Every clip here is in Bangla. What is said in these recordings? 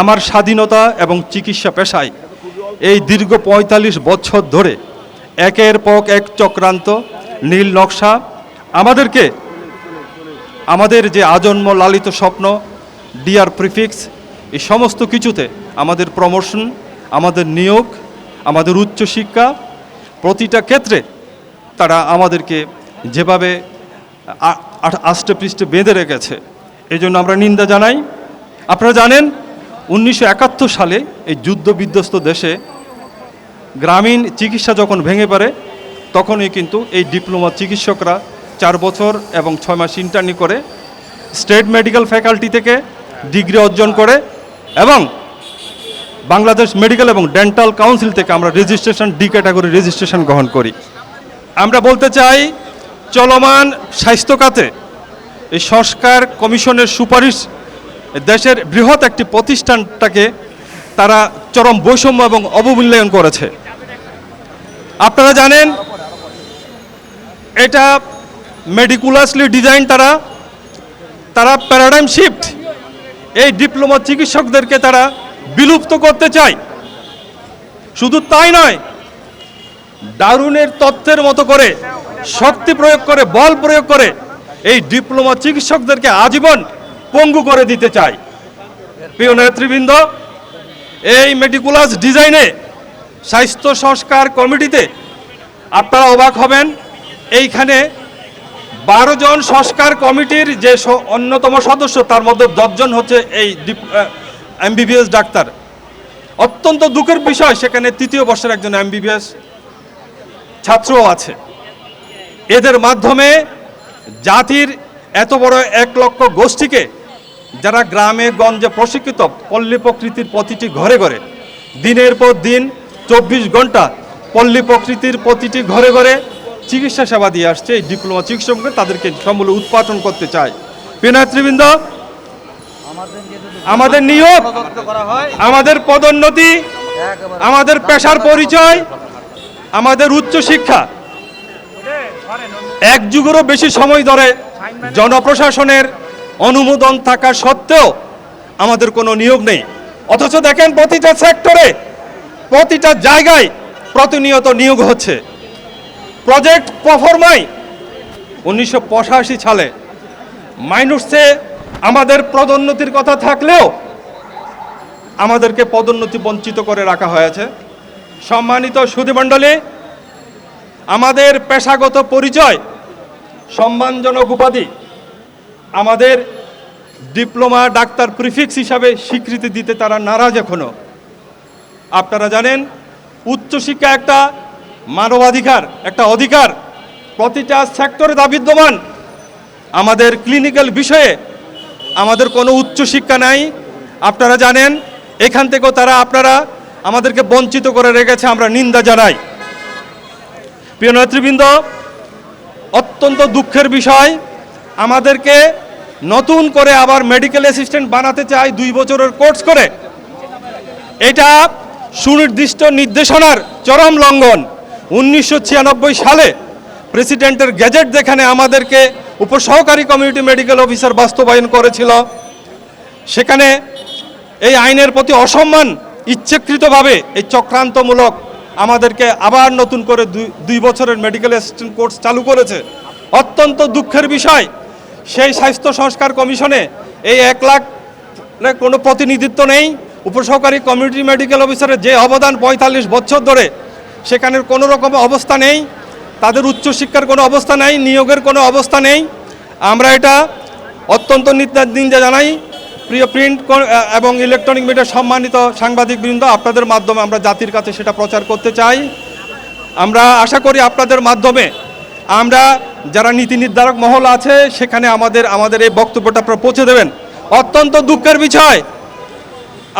আমার স্বাধীনতা এবং চিকিৎসা পেশায় এই দীর্ঘ পঁয়তাল্লিশ বছর ধরে একের পক এক চক্রান্ত, নীল নকশা, আমাদেরকে আমাদের যে আজন্ম লালিত স্বপ্ন ডিআর প্রিফিক্স, এই সমস্ত কিছুতে আমাদের প্রমোশন, আমাদের নিয়োগ, আমাদের উচ্চশিক্ষা প্রতিটা ক্ষেত্রে তারা আমাদেরকে যেভাবে আষ্টে পৃষ্ঠে বেঁধে রেখেছে এই জন্য আমরা নিন্দা জানাই। আপনারা জানেন উনিশশো একাত্তর সালে এই যুদ্ধ বিধ্বস্ত দেশে গ্রামীণ চিকিৎসা যখন ভেঙে পড়ে, তখনই কিন্তু এই ডিপ্লোমা চিকিৎসকরা চার বছর এবং ছয় মাস ইন্টার্নি করে স্টেট মেডিকেল ফ্যাকাল্টি থেকে ডিগ্রি অর্জন করে এবং বাংলাদেশ মেডিকেল এবং ডেন্টাল কাউন্সিল থেকে আমরা রেজিস্ট্রেশন ডি ক্যাটাগরি রেজিস্ট্রেশন গ্রহণ করি। আমরা বলতে চাই, চলমান স্বাস্থ্য খাতে এই সংস্কার কমিশনের সুপারিশ দেশের বৃহৎ একটি প্রতিষ্ঠানটাকে তারা চরম বৈষম্য এবং অবমূল্যায়ন করেছে। আপনারা জানেন, এটা মেডিকুলাসলি ডিজাইন তারা তারা প্যারাডাইম শিফট এই ডিপ্লোমা চিকিৎসকদেরকে তারা বিলুপ্ত করতে চায়। শুধু তাই নয়, দারুণের তথ্যের মতো করে শক্তি প্রয়োগ করে, বল প্রয়োগ করে এই ডিপ্লোমা চিকিৎসকদেরকে আজীবন পঙ্গু করে দিতে চায় প্রিয় নেতৃবৃন্দ, এই মেডিকুলাস ডিজাইনে স্বাস্থ্য সংস্কার কমিটিতে আপনারা অবাক হবেন, এইখানে বারো জন সংস্কার কমিটির যে অন্যতম সদস্য, তার মধ্যে দশজন হচ্ছে এই এমবিবিএস ডাক্তার। অত্যন্ত দুঃখের বিষয়, সেখানে তৃতীয় বর্ষের একজন এমবিবিএস ছাত্রও আছে। এদের মাধ্যমে জাতির এত বড় এক লক্ষ গোষ্ঠীকে যারা গ্রামে, গঞ্জে প্রশিক্ষিত পল্লী প্রকৃতির প্রতিটি ঘরে ঘরে দিনের পর দিন চব্বিশ ঘণ্টা পল্লী প্রকৃতির প্রতিটি ঘরে ঘরে চিকিৎসা সেবা দিয়ে আসছে এই ডিপ্লোমা চিকিৎসককে তাদেরকে সমূলে উৎপাদন করতে চায়। পিনাত্রীবৃন্দ আমাদের নিয়োগ, আমাদের পদোন্নতি, আমাদের পেশার পরিচয়, আমাদের উচ্চশিক্ষা এক যুগেরও বেশি সময় ধরে জনপ্রশাসনের অনুমোদন থাকা সত্ত্বেও আমাদের কোনো নিয়োগ নেই। অথচ দেখেন প্রতিটা সেক্টরে, প্রতিটা জায়গায় প্রতিনিয়ত নিয়োগ হচ্ছে। প্রজেক্ট পারফরমাই উনিশশো সালে মাইনুসে আমাদের পদোন্নতির কথা থাকলেও আমাদেরকে পদোন্নতি বঞ্চিত করে রাখা হয়েছে। সম্মানিত সুধীমণ্ডলী, আমাদের পেশাগত পরিচয়, সম্মানজনক উপাধি আমাদের ডিপ্লোমা ডাক্তার প্রিফিক্স হিসাবে স্বীকৃতি দিতে তারা নারাজ এখনও। আপনারা জানেন, উচ্চশিক্ষা একটা মানবাধিকার, একটা অধিকার। প্রতিটা সেক্টরে তা বিদ্যমান আমাদের ক্লিনিক্যাল বিষয়ে আমাদের কোনো উচ্চশিক্ষা নাই। আপনারা জানেন, এখান থেকেও তারা আপনারা আমাদেরকে বঞ্চিত করে রেখেছে, আমরা নিন্দা জানাই। প্রিয় নেতৃবৃন্দ, অত্যন্ত দুঃখের বিষয়, আমাদেরকে নতুন করে আবার মেডিকেল অ্যাসিস্ট্যান্ট বানাতে চাই দুই বছরের কোর্স করে। এটা সুনির্দিষ্ট নির্দেশনার চরম লঙ্ঘন। উনিশশো ছিয়ানব্বই সালে প্রেসিডেন্টের গ্যাজেট যেখানে আমাদেরকে উপসহকারী কমিউনিটি মেডিকেল অফিসার বাস্তবায়ন করেছিল, সেখানে এই আইনের প্রতি অসম্মান ইচ্ছেকৃতভাবে এই চক্রান্তমূলক আমাদেরকে আবার নতুন করে দুই দুই বছরের মেডিকেল অ্যাসিস্ট্যান্ট কোর্স চালু করেছে। অত্যন্ত দুঃখের বিষয় সেই স্বাস্থ্য সংস্কার কমিশনে এই এক লাখ কোনো প্রতিনিধিত্ব নেই। উপসহকারী কমিউনিটি মেডিকেল অফিসারের যে অবদান পঁয়তাল্লিশ বছর ধরে, সেখানের কোনো রকম অবস্থা নেই। তাদের উচ্চশিক্ষার কোনো অবস্থা নেই, নিয়োগের কোনো অবস্থা নেই। আমরা এটা অত্যন্ত নিন্দা- জানাই। প্রিয় প্রিন্ট এবং ইলেকট্রনিক মিডিয়ার সম্মানিত সাংবাদিকবৃন্দ, আপনাদের মাধ্যমে আমরা জাতির কাছে সেটা প্রচার করতে চাই। আমরা আশা করি আপনাদের মাধ্যমে আমরা যারা নীতি নির্ধারক মহল আছে, সেখানে আমাদের আমাদের এই বক্তব্যটা আপনারা পৌঁছে দেবেন। অত্যন্ত দুঃখের বিষয়,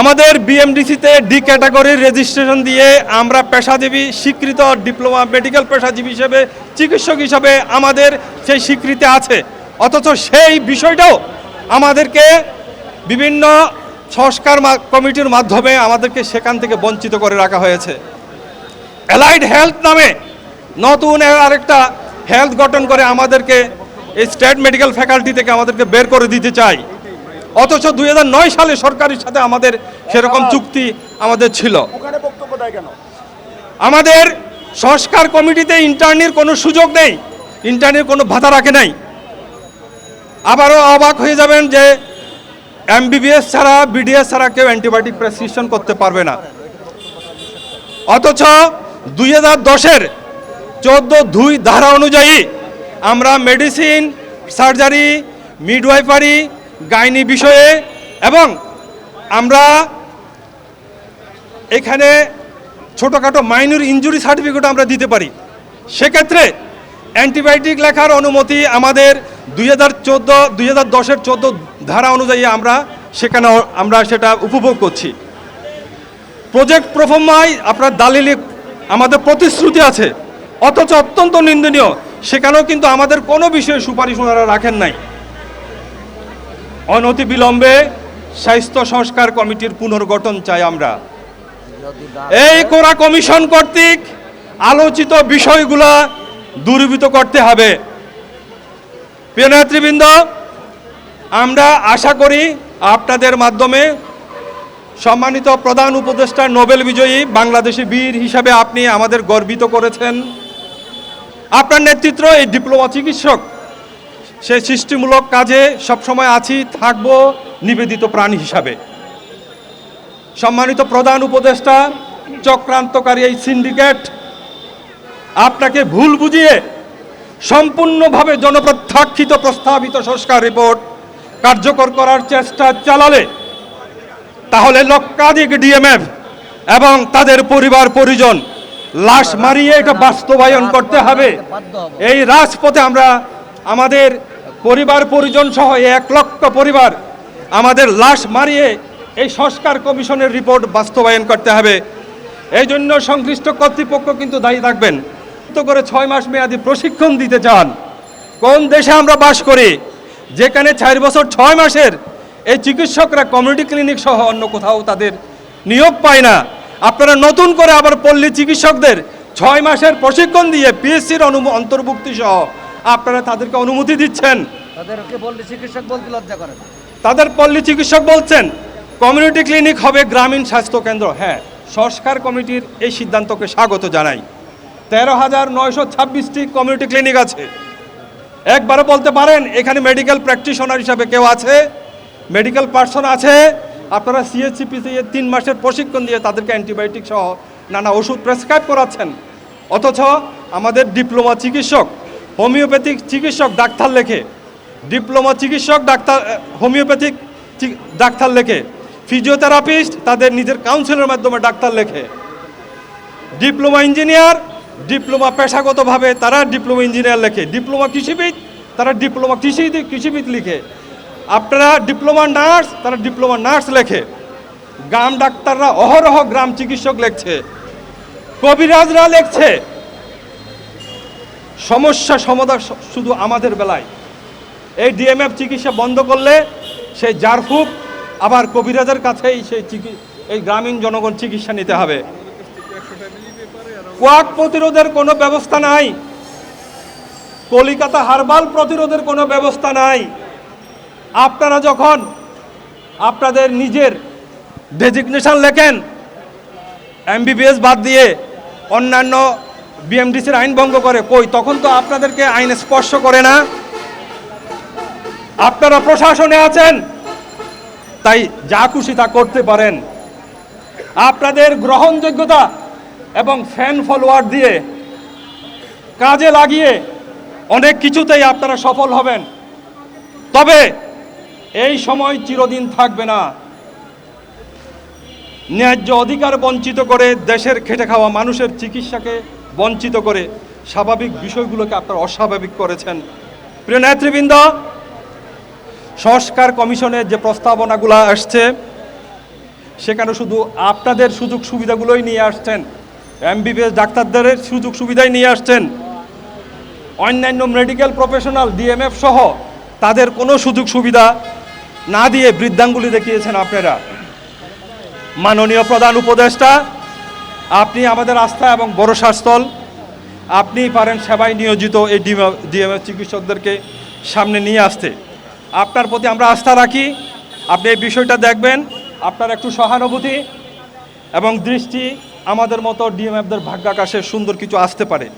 আমাদের বিএমডিসিতে ডি ক্যাটাগরির রেজিস্ট্রেশন দিয়ে আমরা পেশাজীবী, স্বীকৃত ডিপ্লোমা মেডিকেল পেশাজীবী হিসেবে, চিকিৎসক হিসাবে আমাদের সেই স্বীকৃতি আছে। অথচ সেই বিষয়টাও আমাদেরকে বিভিন্ন সংস্কার কমিটির মাধ্যমে আমাদেরকে সেখান থেকে বঞ্চিত করে রাখা হয়েছে। অ্যালাইড হেলথ নামে নতুন আরেকটা হেলথ গঠন করে আমাদেরকে এই স্টেট মেডিকেল ফ্যাকাল্টি থেকে আমাদেরকে বের করে দিতে চাই। অথচ দু হাজার নয় সালে সরকারের সাথে আমাদের সেরকম চুক্তি আমাদের ছিল। আমাদের সংস্কার কমিটিতে ইন্টার্নির কোনো সুযোগ নেই ইন্টার্নির কোনো ভাতা রাখে নাই। আবারও অবাক হয়ে যাবেন যে এমবিবিএস ছাড়া বিডিএস ছাড়া কেউ অ্যান্টিবায়োটিক প্রেসক্রিপশন করতে পারবে না। অথচ দুই হাজার দশের চোদ্দ দুই ধারা অনুযায়ী আমরা মেডিসিন সার্জারি মিডওয়াইফারি গাইনি বিষয়ে এবং আমরা এখানে ছোটোখাটো মাইনর ইঞ্জুরি সার্টিফিকেট আমরা দিতে পারি। সেক্ষেত্রে অ্যান্টিবায়োটিক লেখার অনুমতি আমাদের দুই হাজার চোদ্দ দুই হাজার দশের চোদ্দ ধারা অনুযায়ী আমরা সেখানে আমরা সেটা উপভোগ করছি। প্রজেক্ট প্রফর্মায় আপনার দালিলিক আমাদের প্রতিশ্রুতি আছে। অথচ অত্যন্ত নিন্দনীয়। সেখানেও কিন্তু আমাদের কোনো বিষয়ে সুপারিশ ওনারা রাখেন নাই। অনতি বিলম্বে স্বাস্থ্য সংস্কার কমিটির পুনর্গঠন চাই আমরা। এই কোরা কমিশন কর্তৃক আলোচিত বিষয়গুলা দূরীভূত করতে হবে। প্রিয় আমরা আশা করি আপনাদের মাধ্যমে সম্মানিত প্রধান উপদেষ্টা নোবেল বিজয়ী বাংলাদেশি বীর হিসাবে আপনি আমাদের গর্বিত করেছেন। আপনার নেতৃত্ব এই ডিপ্লোমা চিকিৎসক। সে সৃষ্টিমূলক কাজে সবসময় আছি, থাকব নিবেদিত প্রাণী হিসাবে। সম্মানিত প্রধান উপদেষ্টা, চক্রান্তকারী এই সিন্ডিকেট, আপনাকে ভুল বুঝিয়ে সম্পূর্ণভাবে জনপ্রত্যাখ্যিত প্রস্তাবিত সংস্কার রিপোর্ট কার্যকর করার চেষ্টা চালালে, তাহলে লক্ষাধিক ডিএমএফ এবং তাদের পরিবার পরিজন লাশ মারিয়ে এটা বাস্তবায়ন করতে হবে। এই রাজপথে আমরা আমাদের পরিবার, পরিজন সহ এক লক্ষ পরিবার আমাদের লাশ মারিয়ে এই সংস্কার কমিশনের রিপোর্ট বাস্তবায়ন করতে হবে। এই জন্য সংশ্লিষ্ট কর্তৃপক্ষ কিন্তু দায়ী থাকবেন। তো করে ছয় মাস মেয়াদি প্রশিক্ষণ দিতে চান। কোন দেশে আমরা বাস করি? যেখানে চার বছর ছয় মাসের এই চিকিৎসকরা কমিউনিটি ক্লিনিক সহ অন্য কোথাও তাদের নিয়োগ পায় না। আপনারা নতুন করে আবার পল্লী চিকিৎসকদের ছয় মাসের প্রশিক্ষণ দিয়ে পিএসসির অনু অন্তর্ভুক্তি সহ আপনারা তাদেরকে অনুমতি দিচ্ছেন। তাদেরকে বললে চিকিৎসক বলতে লজ্জা করেন তাদের পল্লী চিকিৎসক বলছেন কমিউনিটি ক্লিনিক হবে গ্রামীণ স্বাস্থ্য কেন্দ্র। হ্যাঁ সংস্কার কমিটির এই সিদ্ধান্তকে স্বাগত জানাই। তেরো হাজার নয়শো ছাব্বিশটি কমিউনিটি ক্লিনিক আছে। একবারও বলতে পারেন এখানে মেডিকেল প্র্যাকটিশনার হিসাবে কেউ আছে? মেডিকেল পার্সন আছে? আপনারা সিএসসিপিতে তিন মাসের প্রশিক্ষণ দিয়ে তাদেরকে অ্যান্টিবায়োটিক সহ নানা ওষুধ প্রেসক্রাইব করাচ্ছেন। অথচ আমাদের ডিপ্লোমা চিকিৎসক হোমিওপ্যাথিক চিকিৎসক ডাক্তার লেখে ডিপ্লোমা চিকিৎসক ডাক্তার হোমিওপ্যাথিক ডাক্তার লেখে ফিজিওথেরাপিস্ট তাদের নিজের কাউন্সিলের মাধ্যমে ডাক্তার লেখে। ডিপ্লোমা ইঞ্জিনিয়ার ডিপ্লোমা পেশাগতভাবে তারা ডিপ্লোমা ইঞ্জিনিয়ার লেখে। ডিপ্লোমা কৃষিবিদ, তারা ডিপ্লোমা কৃষি কৃষিবিদ লিখে। আপনারা ডিপ্লোমা নার্স তারা ডিপ্লোমা নার্স লেখে। গ্রাম ডাক্তাররা অহরহ গ্রাম চিকিৎসক লেখছে। কবিরাজরা লেখছে। সমস্যা সমাধান শুধু আমাদের বেলায়। এই ডিএমএফ চিকিৎসা বন্ধ করলে সেই জারফুক আবার কবিরাজের কাছেই সেই এই গ্রামীণ জনগণ চিকিৎসা নিতে হবে। কোয়াক প্রতিরোধের কোনো ব্যবস্থা নাই। কলিকাতা হারবাল প্রতিরোধের কোনো ব্যবস্থা নাই। আপনারা যখন আপনাদের নিজের ডেজিগনেশন লেখেন এমবিবিএস বাদ দিয়ে অন্যান্য বিএমডিসির আইন ভঙ্গ করে কই, তখন তো আপনাদেরকে আইন স্পর্শ করে না। আপনারা প্রশাসনে আছেন, তাই যা খুশি তা করতে পারেন। আপনাদের গ্রহণযোগ্যতা এবং ফ্যান ফলোয়ার দিয়ে কাজে লাগিয়ে অনেক কিছুতেই আপনারা সফল হবেন। তবে এই সময় চিরদিন থাকবে না। ন্যায্য অধিকার বঞ্চিত করে দেশের খেটে খাওয়া মানুষের চিকিৎসাকে বঞ্চিত করে স্বাভাবিক বিষয়গুলোকে আপনারা অস্বাভাবিক করেছেন। প্রিয় নেতৃবৃন্দ, সংস্কার কমিশনের যে প্রস্তাবনাগুলো আসছে, সেখানে শুধু আপনাদের সুযোগ সুবিধাগুলোই নিয়ে আসছেন, এমবিবিএস ডাক্তারদের সুযোগ সুবিধাই নিয়ে আসছেন, অন্যান্য মেডিকেল প্রফেশনাল, ডিএমএফ সহ তাদের কোনো সুযোগ সুবিধা না দিয়ে বৃদ্ধাঙ্গুলি দেখিয়েছেন আপনারা। মাননীয় প্রধান উপদেষ্টা, আপনি আমাদের আস্থা এবং ভরসার স্থল। আপনিই পারেন সেবায় নিয়োজিত এই ডিএমএফ চিকিৎসকদেরকে সামনে নিয়ে আসতে। আপনার প্রতি আমরা আস্থা রাখি। আপনি এই বিষয়টা দেখবেন, আপনার একটু সহানুভূতি এবং দৃষ্টি আমাদের মতো ডিএমএফদের ভাগ্যাকাশে সুন্দর কিছু আসতে পারে।